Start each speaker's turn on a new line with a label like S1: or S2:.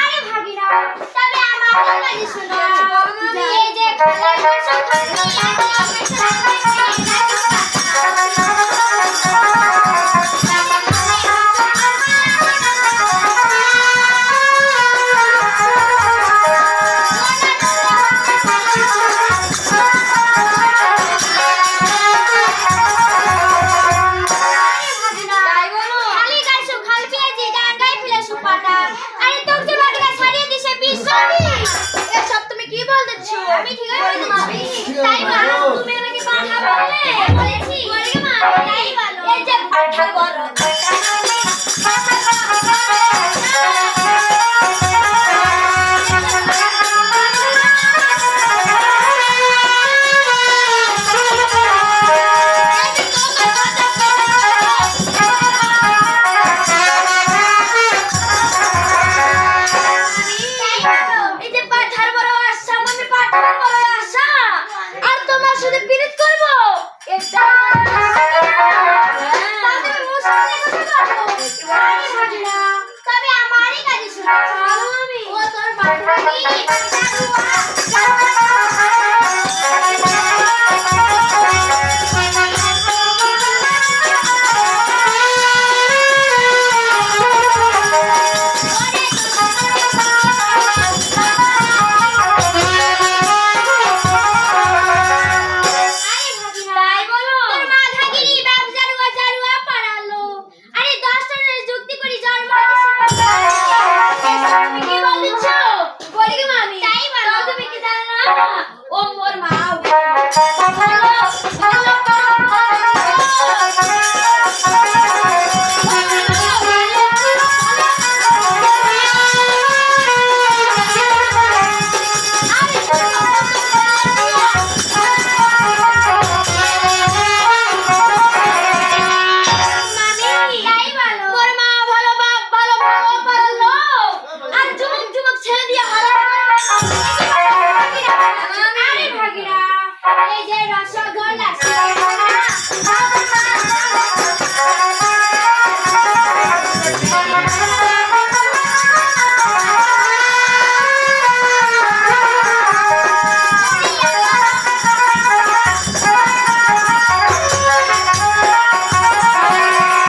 S1: আরে ভাগিনা তবে আমার কাছে শোনো? আচ্ছা, আমি এই যে আচ্ছা, আচ্ছা, তুমি আমাকে 一百单给我加了 এই যে রসগোল্লা